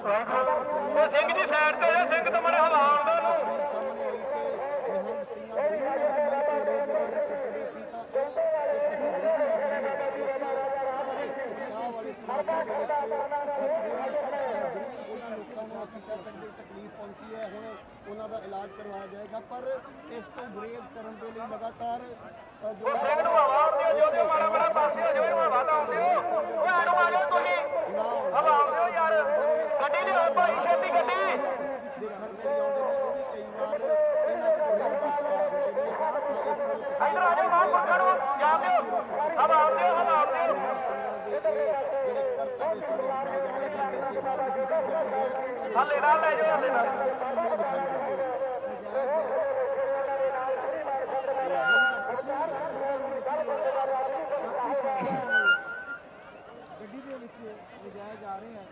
ਉਹ ਸਿੰਘ ਜੀ ਸਾਈਡ ਤੇ ਹੋ ਸਿੰਘ ਤੋਂ ਮੜੇ ਹਵਾ ਆਉਂਦਾ ਤਕਲੀਫ ਪਹੁੰਚੀ ਹੈ ਹੁਣ ਉਹਨਾਂ। ਦਾ ਇਲਾਜ ਕਰਵਾਇਆ ਜਾਏਗਾ ਪਰ ਇਸ ਤੋਂ ਗੁਰੇਜ਼ ਕਰਨ ਦੇ ਲਈ ਲਗਾਤਾਰ ਜੋ ਸਿੰਘ ਨੂੰ ਹਵਾ ਆਉਂਦੀ ਜੋ ਮਾੜਾ ਮਾੜਾ ਪਾਸੇ ਹੋ ਜਾਵੇ ਹਵਾ ਤਾਂ ਆਉਂਦੇ ਹੋ ਓਏ ਆੜੋ ਆ ਜਾਓ ਤੁਸੀਂ ਹਵਾ ਆਉਂਦੇ ਹੋ ਯਾਰ ਗੱਡੀ ਲਿਆਓ ਭਾਈ ਛੇਤੀ ਗੱਡੀ ਦੇਖਣ ਦੇ ਲਈ ਆਉਂਦੇ ਨੇ ਉਹ ਵੀ ਕਈ ਵਾਰ ਇਹਨਾਂ ਗੁਰੇਜ਼ ਦਾ ਸ਼ਿਕਾਰ ਹੁੰਦੇ ਨੇ ਤਾਂ ਇਸ ਨੂੰ ਇੱਧਰ ਆ ਜਾਓ ਬਾਹਰ ਪੱਖਾ ਨੂੰ ਜਾਮ ਦਿਓ ਹਵਾ ਆਉਂਦੇ ਹੋ ਹਵਾ ਆਉਂਦੇ ਹੋ ਹੱਲੇ ਨਾਲ ਲੈ ਜਾਓ ਹੱਲੇ ਨਾਲ ਗੱਡੀ ਦੇ ਵਿੱਚ ਲਿਜਾਏ ਜਾ ਰਹੇ ਹਨ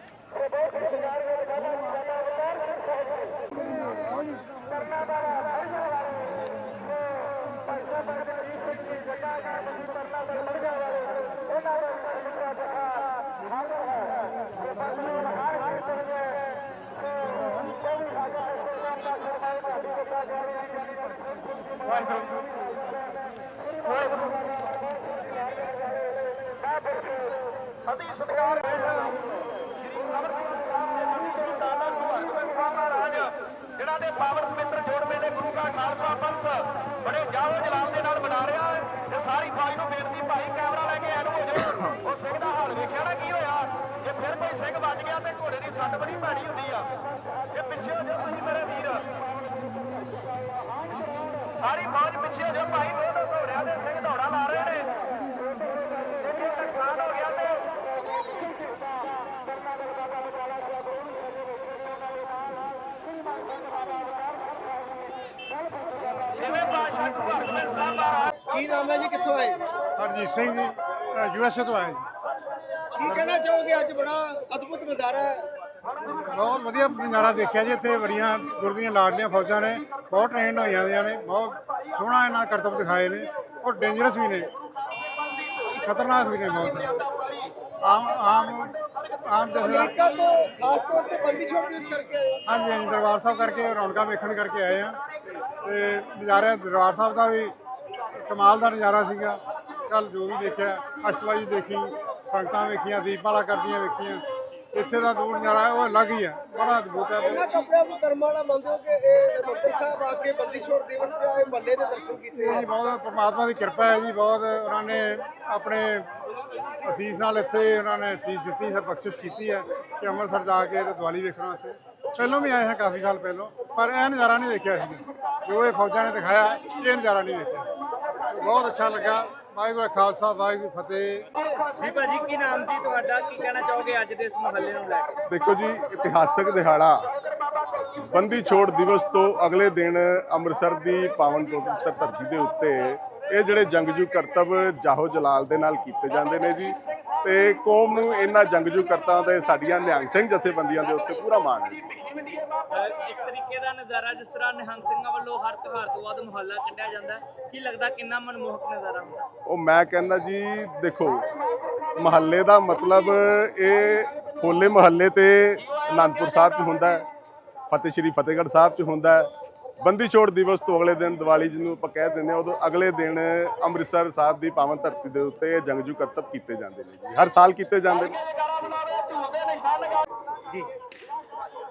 ਅਤੀ ਸਤਿਕਾਰ ਸ਼੍ਰੀ ਅਮਰਨਾਥ ਸਾਹਿਬ ਦੇ ਨਦੀ ਸੁਲਤਾਨਾ ਗੁਰੂ ਹਰਗੋਬਿੰਦ ਸਾਹਿਬ ਮਹਾਰਾਜ ਜਿਹੜਾ ਦੇ ਪਾਵਨ ਪਵਿੱਤਰ ਜੋੜਵੇਂ ਦੇ ਗੁਰੂ ਦਾ ਖਾਲਸਾ ਪੰਥ ਬੜੇ ਜਾਓ ਜਲਾਲ ਦੇ ਨਾਲ ਬਣਾ ਰਿਹਾ ਹੈ ਤੇ ਸਾਰੀ ਫੌਜ ਨੂੰ ਬੇਨਤੀ ਭਾਈ ਕੈਮਰਾ ਲੈ ਕੇ ਐਨ ਹੋ ਜਾਓ ਉਹ ਸਿੰਘ ਦਾ ਹਾਲ ਵੇਖਿਆ ਨਾ ਕੀ ਹੋਇਆ? ਜੇ ਫਿਰ ਕੋਈ ਸਿੰਘ ਵੱਜ ਗਿਆ ਤੇ ਘੋੜੇ ਦੀ ਸੱਟ ਬੜੀ ਭੈੜੀ ਹੁੰਦੀ ਆ ਇਹ ਪਿੱਛੇ ਹੋ ਜਾਓ ਤੁਸੀਂ ਮੇਰੇ ਵੀਰ ਸਾਰੀ ਫੌਜ ਪਿੱਛੇ ਹੋ ਜਾਓ ਭਾਈ ਦੋ ਦੋ ਘੋੜਿਆਂ ਦੇ ਸਿੰਘ ਦੌੜਾ ਲਾ ਰਹੇ ਨੇ। ਜੇ ਕੋਈ ਨੁਕਸਾਨ ਹੋ ਗਿਆ ਤੇ। ਛੇਵੇਂ ਪਾਤਸ਼ਾਹ ਗੁਰੂ ਹਰਗੋਬਿੰਦ ਸਾਹਿਬ ਮਹਾਰਾਜ ਕੀ ਨਾਮ ਹੈ ਜੀ? ਕਿੱਥੋਂ ਆਏ? ਹਰਜੀਤ ਸਿੰਘ ਜੀ ਯੂਐਸਏ ਤੋਂ ਆਏ ਜੀ। ਕੀ ਕਹਿਣਾ ਚਾਹੋਗੇ? ਅੱਜ ਬੜਾ ਅਦਭੁਤ ਨਜ਼ਾਰਾ ਹੈ। ਬਹੁਤ ਵਧੀਆ ਨਜ਼ਾਰਾ ਦੇਖਿਆ ਜੀ ਇੱਥੇ ਬੜੀਆਂ ਗੁਰ ਦੀਆਂ ਲਾਡਲੀਆਂ ਫੌਜਾਂ ਨੇ ਬਹੁਤ ਟ੍ਰੇਨਡ ਹੋਈਆਂ ਦੀਆਂ ਨੇ ਬਹੁਤ ਸੋਹਣਾ ਇਹਨਾਂ ਦੇ ਕਰਤੱਵ ਦਿਖਾਏ ਨੇ ਔਰ ਡੇਂਜਰਸ ਵੀ ਨੇ। ਖਤਰਨਾਕ ਵੀ ਨੇ ਬਹੁਤ। ਆਮ ਆਮ ਆਮ ਅਮਰੀਕਾ ਤੋਂ ਖਾਸ ਤੌਰ ਤੇ ਬੰਦੀ ਛੋੜ ਦਿਵਸ ਕਰਕੇ ਆਏ ਹੋ। ਹਾਂਜੀ ਹਾਂਜੀ ਦਰਬਾਰ ਸਾਹਿਬ ਕਰਕੇ ਰੌਣਕਾਂ ਵੇਖਣ ਕਰਕੇ ਆਏ ਆ ਤੇ ਨਜ਼ਾਰਾ ਦਰਬਾਰ ਸਾਹਿਬ ਦਾ ਵੀ ਕਮਾਲ ਦਾ ਨਜ਼ਾਰਾ ਸੀਗਾ। ਕੱਲ ਜੋ ਵੀ ਦੇਖਿਆ ਅਸ਼ਟਵਾਜੀ ਦੇਖੀ ਸੰਗਤਾਂ ਵੇਖੀਆਂ ਦੀਪਮਾਲਾ ਕਰਦੀਆਂ ਵੇਖੀਆਂ। ਇੱਥੇ ਦਾ ਜੋ ਨਜ਼ਾਰਾ ਹੈ ਉਹ ਅਲੱਗ ਹੀ ਹੈ ਬੜਾ ਅਦਭੁਤ ਹੈ ਇਹਨਾਂ ਕੱਪੜਿਆਂ ਨੂੰ ਕਰਮ ਵਾਲਾ ਮੰਨਦੇ ਹੋ ਕਿ ਇਹ ਮੰਦਰ ਸਾਹਿਬ ਆ ਕੇ ਬੰਦੀ ਛੋੜ ਦਿਵਸ ਜਾਂ ਇਹ ਮੱਲੇ ਦੇ ਦਰਸ਼ਨ ਕੀਤੇ ਜੀ ਬਹੁਤ ਪਰਮਾਤਮਾ ਦੀ ਕਿਰਪਾ ਹੈ ਜੀ ਬਹੁਤ ਉਹਨਾਂ ਨੇ ਆਪਣੇ ਅਸੀਸ ਨਾਲ ਇੱਥੇ ਉਹਨਾਂ ਨੇ ਅਸੀਸ ਦਿੱਤੀ ਹੈ ਬਖਸ਼ਿਸ਼ ਕੀਤੀ ਹੈ ਕਿ ਅੰਮ੍ਰਿਤਸਰ ਜਾ ਕੇ ਤੇ ਦੀਵਾਲੀ ਵੇਖਣ ਵਾਸਤੇ। ਪਹਿਲਾਂ ਵੀ ਆਏ ਹਾਂ ਕਾਫੀ ਸਾਲ ਪਹਿਲਾਂ ਪਰ ਇਹ ਨਜ਼ਾਰਾ ਨਹੀਂ ਦੇਖਿਆ ਸੀ। ਜੋ ਇਹ ਫੌਜਾਂ ਨੇ ਦਿਖਾਇਆ ਇਹ ਨਜ਼ਾਰਾ ਨਹੀਂ ਦੇਖਿਆ ਬਹੁਤ ਅੱਛਾ ਲੱਗਾ। ਵਾਹਿਗੁਰੂ ਖਾਲਸਾ ਵਾਹਿਗੁਰੂ ਫਤਿਹ। ਜੀ ਭਾਜੀ ਕੀ ਨਾਮ ਜੀ ਤੁਹਾਡਾ? ਕੀ ਕਹਿਣਾ ਚਾਹੋਗੇ ਅੱਜ ਦੇ ਇਸ ਮਹੱਲੇ ਨੂੰ ਲੈ ਕੇ? ਦੇਖੋ ਜੀ ਇਤਿਹਾਸਕ ਦਿਹਾੜਾ। ਬੰਦੀ ਛੋੜ ਦਿਵਸ ਤੋਂ ਅਗਲੇ ਦਿਨ ਅੰਮ੍ਰਿਤਸਰ ਦੀ ਪਾਵਨ ਪਵਿੱਤਰ ਧਰਤੀ ਦੇ ਉੱਤੇ ਇਹ ਜਿਹੜੇ ਜੰਗਜੂ ਕਰਤੱਵ ਜਾਹੋ ਜਲਾਲ ਦੇ ਨਾਲ ਕੀਤੇ ਜਾਂਦੇ ਨੇ ਜੀ ਤੇ ਕੌਮ ਨੂੰ ਇਹਨਾਂ ਜੰਗਜੂ ਕਰਤਾਂ ਦੇ ਸਾਡੀਆਂ ਨਿਹੰਗ ਸਿੰਘ ਜਥੇਬੰਦੀਆਂ ਦੇ ਉੱਤੇ ਪੂਰਾ ਮਾਣ ਹੈ ਇਸ ਤਰੀਕੇ ਦਾ ਨਜ਼ਾਰਾ ਜਿਸ ਤਰ੍ਹਾਂ ਨਿਹੰਗ ਸਿੰਘਾਂ ਵੱਲੋਂ ਹਰ ਤਿਉਹਾਰ ਤੋਂ ਬਾਅਦ ਮੁਹੱਲਾ ਕੱਢਿਆ ਜਾਂਦਾ ਕੀ ਲੱਗਦਾ ਕਿੰਨਾ ਮਨਮੋਹਕ ਨਜ਼ਾਰਾ ਹੁੰਦਾ? ਉਹ ਮੈਂ ਕਹਿੰਦਾ ਜੀ ਦੇਖੋ ਮਹੱਲੇ ਦਾ ਮਤਲਬ ਇਹ ਹੋਲੇ ਮਹੱਲੇ ਤੇ ਅਨੰਦਪੁਰ ਸਾਹਿਬ 'ਚ ਹੁੰਦਾ ਹੈ ਫਤਿਹ ਸ਼੍ਰੀ ਫਤਿਹਗੜ੍ਹ ਸਾਹਿਬ 'ਚ ਹੁੰਦਾ ਹੈ। ਬੰਦੀ ਛੋੜ ਦਿਵਸ ਤੋਂ ਅਗਲੇ ਦਿਨ ਦੀਵਾਲੀ ਜਿਹਨੂੰ ਆਪਾਂ ਕਹਿ ਦਿੰਦੇ ਹਾਂ ਉਦੋਂ ਅਗਲੇ ਦਿਨ ਅੰਮ੍ਰਿਤਸਰ ਸਾਹਿਬ ਦੀ ਪਾਵਨ ਧਰਤੀ ਦੇ ਉੱਤੇ ਇਹ ਜੰਗਜੂ ਕਰਤੱਵ ਕੀਤੇ ਜਾਂਦੇ ਨੇ ਜੀ। ਹਰ ਸਾਲ ਕੀਤੇ ਜਾਂਦੇ ਨੇ।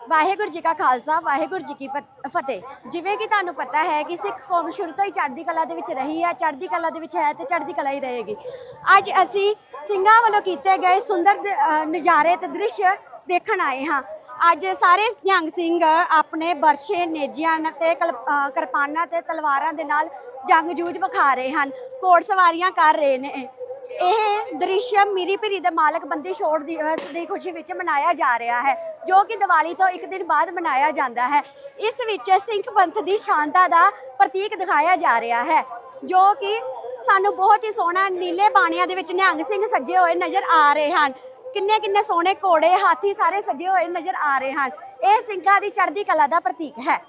ਵਾਹਿਗੁਰੂ ਜੀ ਕਾ ਖਾਲਸਾ ਵਾਹਿਗੁਰੂ ਜੀ ਕੀ ਪਤ- ਫਤਿਹ। ਜਿਵੇਂ ਕਿ ਤੁਹਾਨੂੰ ਪਤਾ ਹੈ ਕਿ ਸਿੱਖ ਕੌਮ ਸ਼ੁਰੂ ਤੋਂ ਹੀ ਚੜ੍ਹਦੀ ਕਲਾ ਦੇ ਵਿੱਚ ਰਹੀ ਹੈ ਚੜ੍ਹਦੀ ਕਲਾ ਦੇ ਵਿੱਚ ਹੈ ਤੇ ਚੜ੍ਹਦੀ ਕਲਾ ਹੀ ਰਹੇਗੀ। ਅੱਜ ਅਸੀਂ ਸਿੰਘਾਂ ਵੱਲੋਂ ਕੀਤੇ ਗਏ ਸੁੰਦਰ ਦ- ਅ, ਨਜ਼ਾਰੇ ਤੇ ਦ੍ਰਿਸ਼ ਦੇਖਣ ਆਏ ਹਾਂ। ਅੱਜ ਸਾਰੇ ਨਿਹੰਗ ਸਿੰਘ ਆਪਣੇ ਬਰਸ਼ੇ ਨੇਜਿਆਂ ਤੇ ਕਲ- ਅ, ਕਿਰਪਾਨਾਂ ਤੇ ਤਲਵਾਰਾਂ ਦੇ ਨਾਲ ਜੰਗ ਜੂਝ ਵਿਖਾ ਰਹੇ ਹਨ। ਘੋੜ ਸਵਾਰੀਆਂ ਕਰ ਰਹੇ ਨੇ। ਇਹ ਦ੍ਰਿਸ਼ ਮੀਰੀ ਭੀਰੀ ਦੇ ਮਾਲਕ ਬੰਦੀ ਛੋੜ ਦਿਵਸ ਦੀ ਖੁਸ਼ੀ ਵਿੱਚ ਮਨਾਇਆ ਜਾ ਰਿਹਾ ਹੈ, ਜੋ ਕਿ ਦੀਵਾਲੀ ਤੋਂ ਇੱਕ ਦਿਨ ਬਾਅਦ ਮਨਾਇਆ ਜਾਂਦਾ ਹੈ। ਇਸ ਵਿੱਚ ਸਿੰਘ ਪੰਥ ਦੀ ਸ਼ਾਨਤਾ ਦਾ ਪ੍ਰਤੀਕ ਦਿਖਾਇਆ ਜਾ ਰਿਹਾ ਹੈ, ਜੋ ਕਿ ਸਾਨੂੰ ਬਹੁਤ ਹੀ ਸੋਹਣਾ ਨੀਲੇ ਬਾਣੀਆਂ ਦੇ ਵਿੱਚ ਨਿਹੰਗ ਸਿੰਘ ਸੱਜੇ ਹੋਏ ਨਜ਼ਰ ਆ ਰਹੇ ਹਨ। ਕਿੰਨੇ ਕਿੰਨੇ ਸੋਹਣੇ ਘੋੜੇ, ਹਾਥੀ ਸਾਰੇ ਸੱਜੇ ਹੋਏ ਨਜ਼ਰ ਆ ਰਹੇ ਹਨ। ਇਹ ਸਿੰਘਾਂ ਦੀ ਚੜ੍ਹਦੀ ਕਲਾ ਦਾ ਪ੍ਰਤੀਕ ਹੈ।